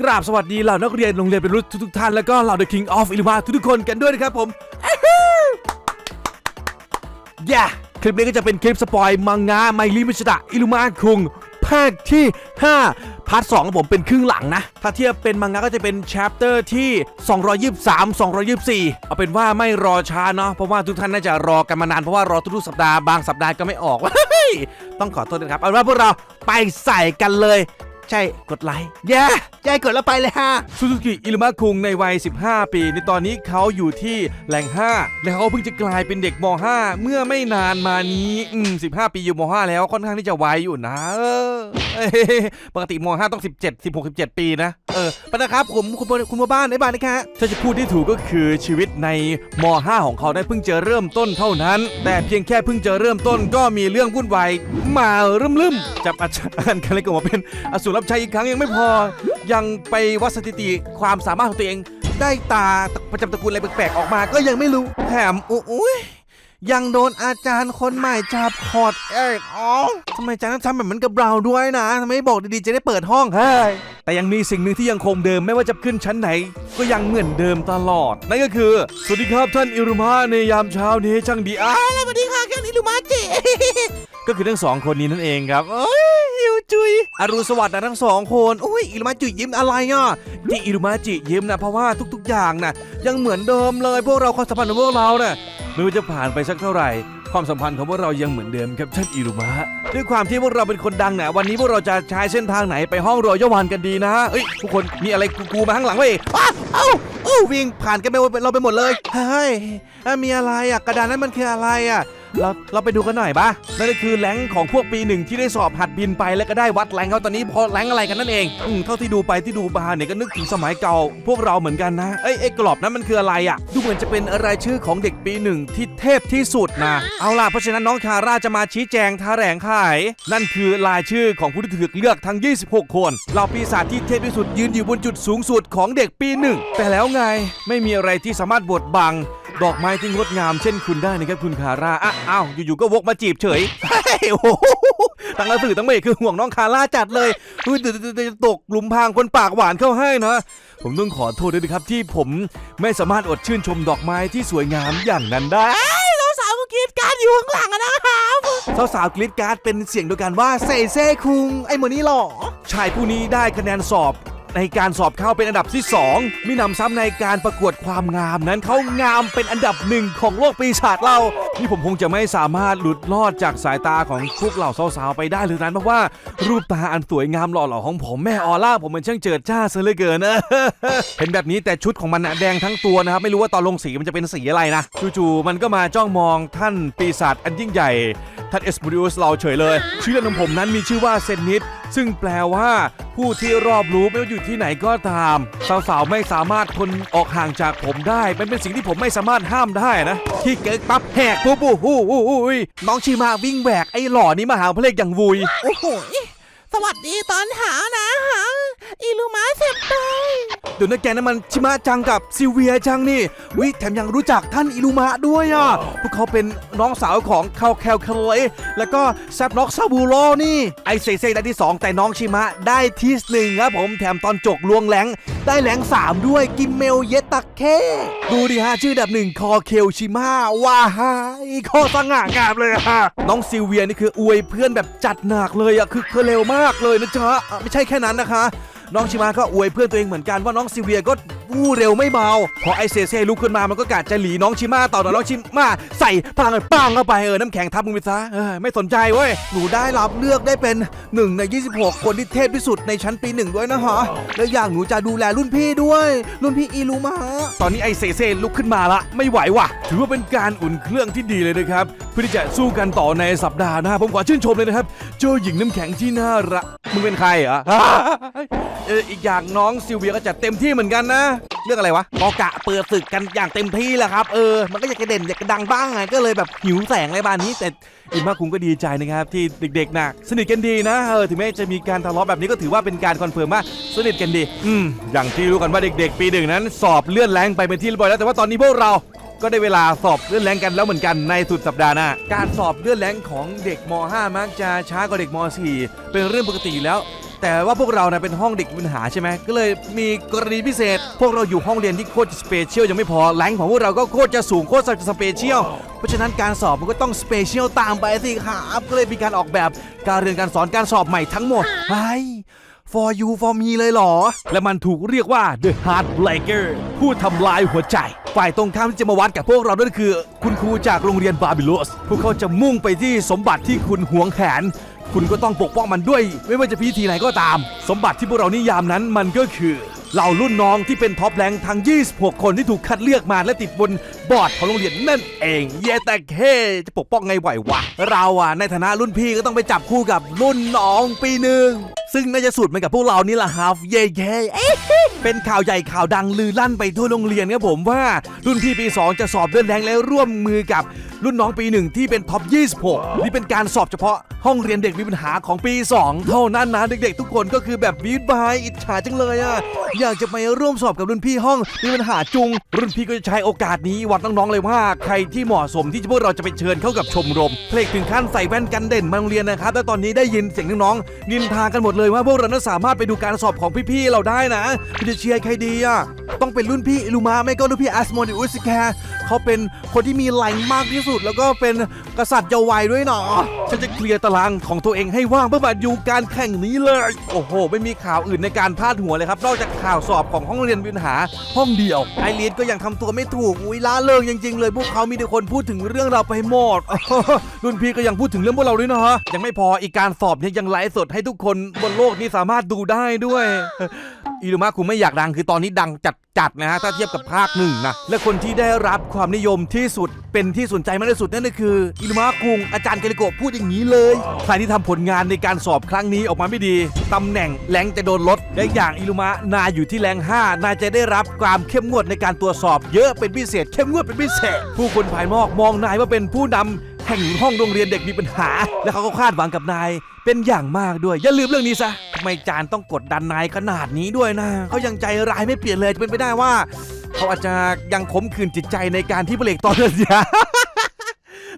กราบสวัสดีเหล่านักเรียนโรงเรียนเป็นรุ่นทุกๆท่าน แล้วก็เหล่า The King of อิลุมาทุกๆคนกันด้วยนะครับผมย่าคลิปนี้ก็จะเป็นคลิปสปอยมังงะไมลิมิชดะอิลุมาคุงภาคที่ 5 พาร์ท2ของผมเป็นครึ่งหลังนะ ถ้าเทียบเป็นมังงะก็จะเป็นช a ปเตอร์ที่ 223 224 เอาเป็นว่าไม่รอช้าเนาะเพราะว่าทุกท่านน่าจะรอกันมานาน เพราะว่ารอทุกๆสัปดาห์บางสัปดาห์ก็ไม่ออกต้องขอโทษนะครับ เอาเป็นว่าพวกเราไปใส่กันเลย ใช่กดไลค์แย่แย่กดแล้วไปเลยฮะซูซูกิอิลุมะคุงในวัย 15 ปี ในตอนนี้เขาอยู่ที่แหล่ง 5 และเขาเพิ่งจะกลายเป็นเด็กม 5 เมื่อไม่นานมานี้อืม15 ปีอยู่ม 5 แล้วค่อนข้างที่จะไวอยู่นะเออเอ้ยปกติม 5 ต้อง 17 16 17 ปีนะ เออไปนะครับผมคุณคุณพ่อบ้านในบ้านนะคะถ้าจะพูดที่ถูกก็คือชีวิตในม 5 ของเขาได้เพิ่งจะเริ่มต้นเท่านั้น แต่เพียงแค่เพิ่งจะเริ่มต้นก็มีเรื่องวุ่นวายมาเริ่มลืมจับอาจารย์กันเลยก็มาเป็นอสูรรับใช้อีกครั้งยังไม่พอ ยังไปวัดสถิติความสามารถของตัวเอง ได้ตาประจำตระกูลอะไรแปลกๆออกมาก็ยังไม่รู้แถมอุ้ยยังโดนอาจารย์คนใหม่จับคอร์ดเอกอ๋อทำไมอาจารย์ต้องทำแบบนั้นกับเราด้วยนะทำไมบอกดีๆจะได้เปิดห้องเฮ้ยแต่ยังมีสิ่งหนึ่งที่ยังคงเดิมไม่ว่าจะขึ้นชั้นไหน ก็ยังเหมือนเดิมตลอด นั่นก็คือ สวัสดีครับท่านอิรุมะในยามเช้านี้ช่างดีอ้าสวัสดีค่ะท่านอิรุมะเจก็คือทั้งสองคนนี้นั่นเองครับโอ้ย จุยอรุณสวัสดิ์นะทั้งสองคนโอ้ยอิรุมาจิยิ้มอะไรอะที่อิรุมาจิยิ้มนะเพราะว่าทุก ๆ อย่างนะยังเหมือนเดิมเลยพวกเราความสัมพันธ์ของพวกเรานี่ยไม่ว่าจะผ่านไปสักเท่าไหร่ความสัมพันธ์ของพวกเรายังเหมือนเดิมครับท่านอิรุมะด้วยความที่พวกเราเป็นคนดังเนี่ยวันนี้พวกเราจะใช้เส้นทางไหนไปห้องรอยวันกันดีนะเอ้ยทุกคนมีอะไรกูๆมาข้างหลังไว้อ้าวเอ้าเอ้วิ่งผ่านกันไปเราไปหมดเลยเฮ้ยเอ้ยมีอะไรอะกระดานนั้นมันคืออะไรอะ เราเราไปดูกันหน่อยปะนั่นก็คือแรงของพวกปีหนึ่งที่ได้สอบหัดบินไปแล้วก็ได้วัดแรงเขาตอนนี้พอแรงอะไรกันนั่นเองอืมเท่าที่ดูไปที่ดูมาเนี่ยก็นึกถึงสมัยเก่า พวกเราเหมือนกันนะเอ้ยไอ้กรอบนั้นมันคืออะไรอะดูเหมือนจะเป็นรายชื่อของเด็กปีหนึ่งที่เทพที่สุดนะเอาล่ะเพราะฉะนั้นน้องคาร่าจะมาชี้แจงท่าแถลงขาย นั่นคือรายชื่อของผู้ที่ถูกเลือกทั้ง 26 คนเหล่าปีศาจที่เทพที่สุดยืนอยู่บนจุดสูงสุดของเด็กปีหนึ่งแต่แล้วไงไม่มีอะไรที่สามารถบดบัง ดอกไม้ที่งดงามเช่นคุณได้นะครับคุณคาร่าอะอ้าวอยู่ๆก็วกมาจีบเฉยเฮ้ยโอ้โหตั้งกระสือตั้งเมฆคือห่วงน้องคาร่าจัดเลยเฮ้ยเดี๋ยวๆๆจะตกหลุมพรางคนปากหวานเข้าให้นะ ผมต้องขอโทษด้วยนะครับที่ผมไม่สามารถอดชื่นชมดอกไม้ที่สวยงามอย่างนั้นได้สาวๆกรีดการ์ดอยู่ข้างหลังนะครับสาวๆกรีดการ์ดเป็นเสียงเดียวกันว่าเซ่เซ่คุงไอ้หมอนี่หรอชายผู้นี้ได้คะแนนสอบ ในการสอบเข้าเป็นอันดับที่ 2 มีนำซ้ำในการประกวดความงามนั้นเขางามเป็นอันดับหนึ่งของโลกปีศาจเรานี่ผมคงจะไม่สามารถหลุดรอดจากสายตาของพวกเหล่าสาวๆไปได้เลยนั้นเพราะว่ารูปตาอันสวยงามหล่อเหลาของผมแม่ออร่าผมมันช่างเจิดจ้าซะเหลือเกินนะเห็นแบบนี้แต่ชุดของมันนะแดงทั้งตัวนะครับไม่รู้ว่าตอนลงสีมันจะเป็นสีอะไรนะจู่ๆมันก็มาจ้องมองท่านปีศาจอันยิ่งใหญ่ท่านเอสบูริอุสเราเฉยเลย ชื่อเล่นของผมนั้นมีชื่อว่าเซนนิดซึ่งแปลว่า ผู้ที่รอบรู้ไม่ว่าอยู่ที่ไหนก็ตามสาวๆไม่สามารถทนออกห่างจากผมได้ มันเป็นสิ่งที่ผมไม่สามารถห้ามได้นะที่เกิดปั๊บแหกปุ๊บอู้หูอู้หูอุ้ยน้องชีมาวิ่งแหวกไอ้หล่อนี้มาหาเพลงอย่างวุยโอ้โหสวัสดีตอนหานะหา อิลูมาเซมไปเดี๋ยวนะแกนั่นมันชิมะจังกับซิเวียจังนี่วิแถมยังรู้จักท่านอิลูมะด้วยอะพวกเขาเป็นน้องสาวของคาแคลคาเลแล้วก็แซบน็อกซาบูโรนี่ไอเซเซได้ที่ 2 แต่น้องชิมะได้ที่หนึ่งครับผมแถมตอนจกลวงแหลงได้แหลง 3 ด้วยกิมเมลเยตักเคดูดิฮะชื่อดับหนึ่งคอเคลชิมะว้าฮายโคตรสง่างามเลยอะน้องซิเวียนี่คืออวยเพื่อนแบบจัดหนักเลยอะคือเธอเร็วมากเลยนะจ๊ะไม่ใช่แค่นั้นนะคะ น้องชิมาก็อวยเพื่อนตัวเองเหมือนกันว่าน้องซิเวียก็วู้เร็วไม่เบาพอไอเซเซ่ลุกขึ้นมามันก็กะจะหลีน้องชิมาต่อแต่น้องชิมาใส่พลังปังเข้าไปเออน้ำแข็งทับมึงไปซะเออไม่สนใจเว้ยหนูได้รับเลือกได้เป็นหนึ่งใน 26 คนที่เทพที่สุดในชั้นปีหนึ่งด้วยนะฮะแล้วอย่างหนูจะดูแลรุ่นพี่ด้วย รุ่นพี่อีลูมาตอนนี้ไอเซเซ่ลุกขึ้นมาละไม่ไหวว่ะ ถือว่าเป็นการอุ่นเครื่องที่ดีเลยนะครับเพื่อที่จะสู้กันต่อในสัปดาห์หน้าผมขอชื่นชมเลยนะครับเจอหญิงน้ำแข็งที่น่ารักมึงเป็นใครเหรอเอออีกอย่างน้องซิลเวียก็จัดเต็มที่เหมือนกันนะเรื่องอะไรวะก็กะเปิดศึกกันอย่างเต็มที่แหละครับ เออ มันก็อยากจะเด่นอยากจะดังบ้างไง ก็เลยแบบหิวแสงอะไรบ้านนี้ แต่อิมมาคุงก็ดีใจนะครับที่เด็กๆนะสนิทกันดีนะ เออ ถึงแม้จะมีการทะเลาะแบบนี้ก็ถือว่าเป็นการคอนเฟิร์มว่าสนิทกันดี อืม อย่างที่รู้กันว่าเด็กๆ ปีหนึ่งนั้น สอบเลื่อนแรงไปเป็นที่เรียบร้อยแล้ว แต่ว่าตอนนี้พวกเราก็ได้เวลาสอบเลื่อนแรงกันแล้วเหมือนกันในสุดสัปดาห์หน้า การสอบเลื่อนแรงของเด็กม .5 มักจะช้ากว่าเด็กม .4 เป็นเรื่องปกติแล้ว แต่ว่าพวกเรานะเป็นห้องเด็กมีปัญหาใช่ไหมก็เลยมีกรณีพิเศษ พวกเราอยู่ห้องเรียนที่โคตรสเปเชียลยังไม่พอแรงของพวกเราก็โคตรจะสูงโคตรจะสเปเชียลเพราะฉะนั้นการสอบมันก็ต้องสเปเชียลตามไปสิครับก็เลยมีการออกแบบการเรียนการสอนการสอบใหม่ทั้งหมดไ for you for me เลยเหรอ และมันถูกเรียกว่า the heartbreaker ผู้ทำลายหัวใจ ฝ่ายตรงข้ามที่จะมาวัดกับพวกเราด้วยคือ คุณครูจากโรงเรียนบาบิโลส พวกเขาจะมุ่งไปที่สมบัติที่คุณหวงแหน คุณก็ต้องปกป้องมันด้วย ไม่ว่าจะพิธีไหนก็ตาม สมบัติที่พวกเรานิยามนั้นมันก็คือเหล่ารุ่นน้องที่เป็นท็อปแรงทั้ง 26 คนที่ถูกคัดเลือกมาและติดบนบอร์ดของโรงเรียนนั่นเอง เย่แต่เคจะปกป้องไงไหววะ เราอะในฐานะรุ่นพี่ก็ต้องไปจับคู่กับรุ่นน้องปีหนึ่ง ซึ่งน่าจะสุดเหมือนกับพวกเรานี่แหละครับเย่เย่เป็นข่าวใหญ่ข่าวดังลือลั่นไปทั่วโรงเรียนครับผมว่ารุ่นพี่ปี 2 จะสอบเลื่อนแรงและร่วมมือกับรุ่นน้องปีหนึ่งที่เป็นท็อป 26 นี่เป็นการสอบเฉพาะห้องเรียนเด็กมีปัญหาของปี 2 เท่านั้นนะเด็กๆ ทุกคนก็คือแบบบีดบายอิจฉาจังเลยอะอยากจะไปร่วมสอบกับรุ่นพี่ห้องมีปัญหาจุง รุ่นพี่ก็จะใช้โอกาสนี้วัดน้องๆเลยว่า ใครที่เหมาะสมที่พวกเราจะไปเชิญเข้ากับชมรมเพลงถึงขั้นใส่แว่นกันเด่นมาโรงเรียนนะครับ และตอนนี้ได้ยินเสียงน้องๆนินทากันหมดเลยว่าพวกเรานั้นสามารถไปดูการสอบของพี่ๆเราได้นะคุณจะเชียร์ใครดีอะต้องเป็นรุ่นพี่อิลูมาไม่ก็รุ่นพี่แอสโมดิอุสแคร์เขาเป็นคนที่มีแรงมากที่สุด แล้วก็เป็นกษัตริย์เยาว์วัยด้วยเนาะฉันจะเคลียร์ตารางของตัวเองให้ว่างเพื่อมาดูการแข่งนี้เลย โอ้โห ไม่มีข่าวอื่นในการพาดหัวเลยครับ นอกจากข่าวสอบของห้องเรียนมีปัญหาห้องเดียว ไอเลียนก็ยังทำตัวไม่ถูกอุ้ยล้าเริงจริงๆเลย พวกเขามีแต่คนพูดถึงเรื่องเราไปหมดรุ่นพี่ก็ยังพูดถึงเรื่องพวกเราด้วยนะฮะยังไม่พออีกการสอบเนี่ยยังไลฟ์สดให้ทุกคนบนโลกนี้สามารถดูได้ด้วยอิรุมะคุงไม่อยากดังคือตอนนี้ดังจัดๆนะฮะถ้าเทียบกับภาคหนึ่งนะและคนที่ได้รับความนิยมที่สุดเป็นที่สนใจมากที่สุดนั่นก็คืออิรุมะคุงอาจารย์เกลิโกะพูดอย่างนี้เลยใครที่ทำผลงานในการสอบครั้งนี้ออกมาไม่ดีตำแหน่งแรงจะโดนลดและอย่างอิรุมะนายอยู่ที่แรง5นายจะได้รับความเข้มงวดในการตรวจสอบ เยอะเป็นพิเศษ เข้มงวดเป็นพิเศษ ผู้คนภายนอกมองนายว่าเป็นผู้นำ แห่งห้องโรงเรียนเด็กมีปัญหา และเขาก็คาดหวังกับนาย เป็นอย่างมากด้วย อย่าลืมเรื่องนี้ซะทำไมจานต้องกดดันนายขนาดนี้ด้วยนะเขายังใจร้ายไม่เปลี่ยนเลยจะเป็นไปได้ว่า เขาอาจจะยังขมขื่นจิตใจในการที่เบรกตอสัญญา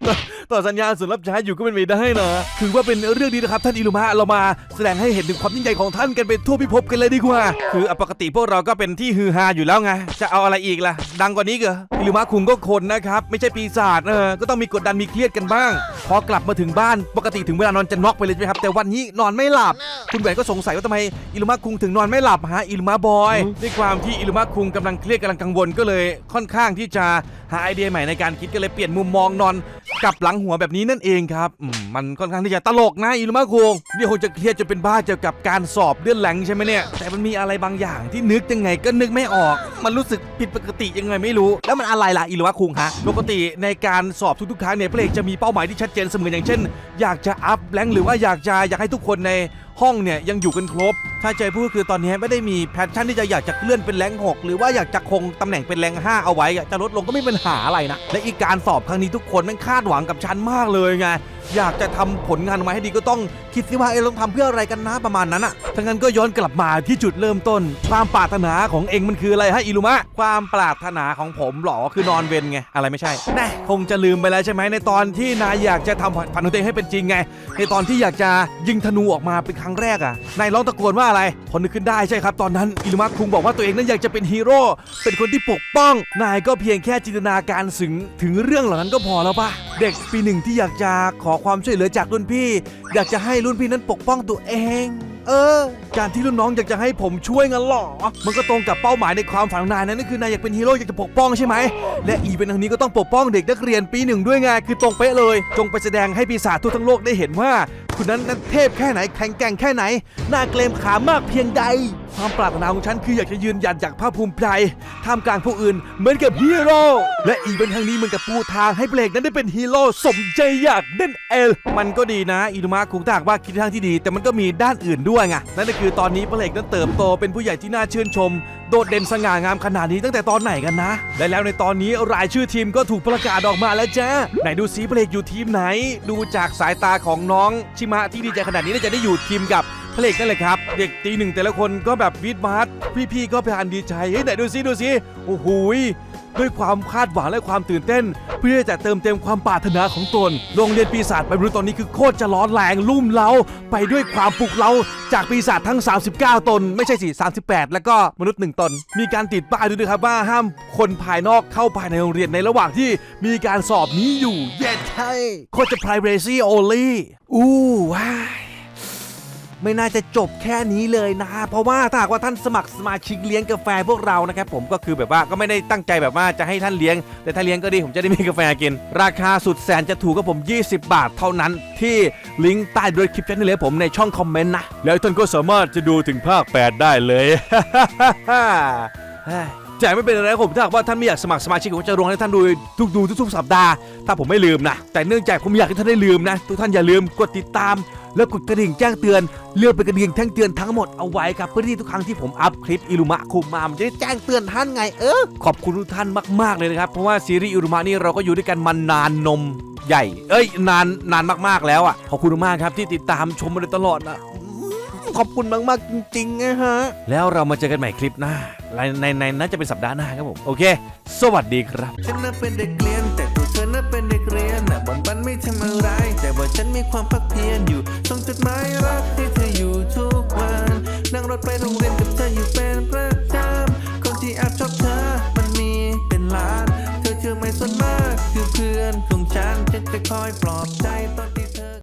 ต่อ ต่อสัญญาส่วนรับใช้อยู่ก็เป็นไปได้นะถือว่าเป็นเรื่องดีนะครับท่านอิลุมะเรามาแสดงให้เห็นถึงความยิ่งใหญ่ของท่านกันไปทั่วพิภพกันเลยดีกว่า คืออะปกติพวกเราก็เป็นที่ฮือฮาอยู่แล้วไงจะเอาอะไรอีกล่ะ ดังกว่านี้เหรออิลุมะคุงก็คนนะครับ ไม่ใช่ปีศาจเออก็ต้องมีกดดันมีเครียดกันบ้าง พอกลับมาถึงบ้านปกติถึงเวลานอนจะน็อกไปเลยใช่ไหมครับแต่วันนี้นอนไม่หลับ คุณแหวนก็สงสัยว่าทำไมอิลุมะคุงถึงนอนไม่หลับฮะอิลุมะบอยด้วยความที่อิลุมะคุงกำลังเครียดกำลังกังวลก็เลย ค่อนข้างที่จะหาไอเดียใหม่ในการคิดก็เลยเปลี่ยนมุมมองนอนกลับหลังหัวแบบนี้นั่นเองครับมันค่อนข้างที่จะตลกนะอิลุมะคุงนี่คงจะเครียดจนเป็นบ้าเกี่ยวกับการสอบเลื่อนแหลงใช่ไหมเนี่ย แต่มันมีอะไรบางอย่างที่นึกยังไงก็นึกไม่ออก มันรู้สึกผิดปกติยังไงไม่รู้ แล้วมันอะไรล่ะอิลุมะคุงฮะปกติในการสอบทุกๆครั้งเนี่ยพระเอกจะมีเป้าหมายที่ชัดเจนเสมออย่างเช่น อยากจะอัพแรงหรือว่าอยากจะอยากให้ทุกคนใน ห้องเนี่ยยังอยู่กันครบ ถ้าใจพูดคือตอนนี้ไม่ได้มีแพชชั่นที่จะอยากจะเลื่อนเป็นแรงหกหรือว่าอยากจะคงตำแหน่งเป็นแรงห้าเอาไว้จะลดลงก็ไม่เป็นปัญหาอะไรนะและอีกการสอบครั้งนี้ทุกคนแม่งคาดหวังกับฉันมากเลยไง อยากจะทำผลงานออกมาให้ดีก็ต้องคิดสิว่าเอ้เราทำเพื่ออะไรกันนะประมาณนั้นอะทั้งนั้นก็ย้อนกลับมาที่จุดเริ่มต้น ความปรารถนาของเองมันคืออะไรฮะอิลุมะ ความปรารถนาของผมหรอคือนอนเวนไงอะไรไม่ใช่แน่คงจะลืมไปแล้วใช่ไหมในตอนที่นายอยากจะทำฝันของตัวเองให้เป็นจริงไง ในตอนที่อยากจะยิงธนูออกมาเป็นครั้งแรกอะนายร้องตะโกนว่าอะไรพอนึกขึ้นได้ใช่ครับ ตอนนั้นอิลุมะคุงบอกว่าตัวเองนั้นอยากจะเป็นฮีโร่เป็นคนที่ปกป้อง นายก็เพียงแค่จินตนาการถึงถึงเรื่องเหล่านั้นก็พอแล้วปะเด็กปีหนึ่งที่อยากจะขอความช่วยเหลือจากรุ่นพี่ อยากจะให้รุ่นพี่นั้นปกป้องตัวเอง เออ การที่รุ่นน้องอยากจะให้ผมช่วยงั้นหรอ มันก็ตรงกับเป้าหมายในความฝันของนายนั่นก็คือนายอยากเป็นฮีโร่อยากจะปกป้องใช่ไหม และอีเป็นทางนี้ก็ต้องปกป้องเด็กนักเรียนปีหนึ่งด้วยไงคือตรงเป๊ะเลย จงไปแสดงให้ปีศาจทั่วทั้งโลกได้เห็นว่าคุณนั้นนั้นเทพแค่ไหนแข็งแกร่งแค่ไหนน่าเกรงขามมากเพียงใด ความปรารถนาของฉันคืออยากจะยืนหยัดจากภาคภูมิใจท่ามกลางผู้อื่นเหมือนกับฮีโร่และอีเป็นทางนี้เหมือนกับปูทางให้เบลกนั้นได้เป็นฮีโร่สมใจอยากนั่นเองมันก็ดีนะอินุมะคุงถ้าหากว่าคิดทางที่ดี แต่มันก็มีด้านอื่นด้วยไงนั่นก็คือตอนนี้เบลกนั้นเติบโตเป็นผู้ใหญ่ที่น่าชื่นชม โดดเด่นสง่างามขนาดนี้ตั้งแต่ตอนไหนกันนะและแล้วในตอนนี้รายชื่อทีมก็ถูกประกาศออกมาแล้วจ้าไหนดูซิเบลกอยู่ทีมไหน ดูจากสายตาของน้องชิมะที่ดีใจขนาดนี้น่าจะได้อยู่ทีมกับ พระเอกนั่นแหละครับ เด็กตีหนึ่งแต่ละคนก็แบบวิดบาร์พี่ๆก็พานดีใจเฮ้ยไหนดูซิดูซิโอ้โหยด้วยความคาดหวังและความตื่นเต้น เพื่อจะเติมเต็มความปรารถนาของตน โรงเรียนปีศาจไปบรุษตอนนี้คือโคตรจะร้อนแรงลุ่มเล้าไปด้วยความปลุกเล้าจากปีศาจทั้ง 39 ตน ไม่ใช่สิ38 แล้วก็มนุษย์ 1 ตน มีการติดป้ายด้วยนะครับว่าห้ามคนภายนอกเข้าภายในโรงเรียนในระหว่างที่มีการสอบนี้อยู่ เย็ดใช่โคตรจะ privacy only อู้ว้าย ไม่น่าจะจบแค่นี้เลยนะ เพราะว่าถ้าหากว่าท่านสมัครสมาชิกเลี้ยงกาแฟพวกเรานะครับผมก็คือแบบว่าก็ไม่ได้ตั้งใจแบบว่าจะให้ท่านเลี้ยง แต่ถ้าเลี้ยงก็ดีผมจะได้มีกาแฟกิน ราคาสุดแสนจะถูกกับผม 20 บาทเท่านั้น ที่ลิงก์ใต้ด้วยคลิปนี่เลยผมในช่องคอมเมนต์นะ แล้วท่านก็สามารถจะดูถึงภาค 8 ได้เลยจ่ายไม่เป็นไรครับผมถ้าหากว่าท่านไม่อยากสมัครสมาชิกผมจะลงให้ท่านดูทุกดูทุกๆสัปดาห์ ถ้าผมไม่ลืมนะ แต่เนื่องจากผมอยากให้ท่านได้ลืมนะ ทุกท่านอย่าลืมกดติดตาม แล้วกดกระดิ่งแจ้งเตือนเลือกเป็นกระดิ่งแจ้งเตือนทั้งหมดเอาไว้ครับเพื่อที่ทุกครั้งที่ผมอัพคลิปอิรุมะคุมามันจะได้แจ้งเตือนท่านไงเออขอบคุณทุกท่านมากๆเลยนะครับเพราะว่าซีรีส์อิรุมะนี่เราก็อยู่ด้วยกันมานานนมใหญ่ เอ้ยนานนานมากๆแล้วอะขอบคุณมากครับที่ติดตามชมมาโดยตลอดนะขอบคุณมากๆจริงๆนะฮะ แล้วเรามาเจอกันใหม่คลิปหน้าในในในน่าจะเป็นสัปดาห์หน้าครับผม โอเค สวัสดีครับ ฉันน่ะเป็นเด็กเรียนแต่ตัวเธอน่ะเป็นเด็กเรียนน่ะบนบันไม่ทำอะไร ฉันมีความพักเพียรอยู่ ส่งจดหมายรักให้เธออยู่ทุกวัน นั่งรถไปโรงเรียนกับเธออยู่เป็นประจำคนที่แอบชอบเธอมันมีเป็นล้าน เธอเชื่อไหมส่วนมากคือเพื่อนของฉันฉันจะคอยปลอบ